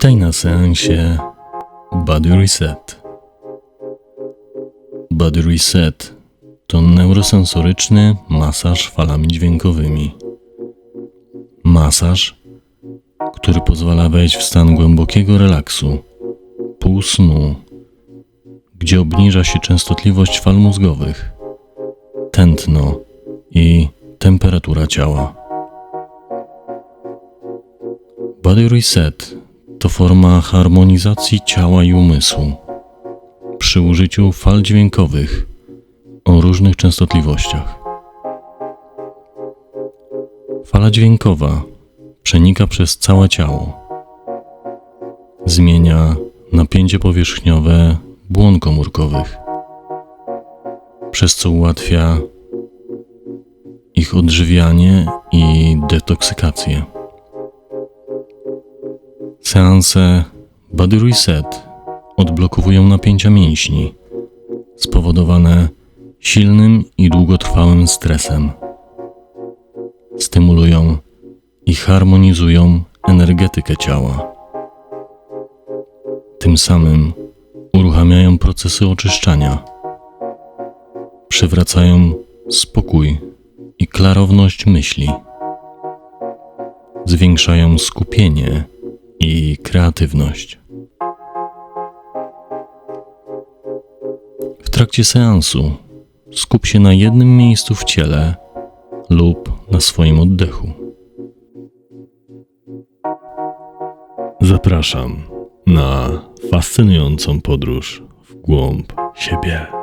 Witaj na seansie Body Reset. Body Reset to neurosensoryczny masaż falami dźwiękowymi. Masaż, który pozwala wejść w stan głębokiego relaksu, półsnu, gdzie obniża się częstotliwość fal mózgowych, tętno i temperatura ciała. Body Reset to forma harmonizacji ciała i umysłu przy użyciu fal dźwiękowych o różnych częstotliwościach. Fala dźwiękowa przenika przez całe ciało. Zmienia napięcie powierzchniowe błon komórkowych, przez co ułatwia ich odżywianie i detoksykację. Seanse Body Reset odblokowują napięcia mięśni spowodowane silnym i długotrwałym stresem. Stymulują i harmonizują energetykę ciała. Tym samym uruchamiają procesy oczyszczania. Przywracają spokój i klarowność myśli. Zwiększają skupienie i kreatywność. W trakcie seansu skup się na jednym miejscu w ciele lub na swoim oddechu. Zapraszam na fascynującą podróż w głąb siebie.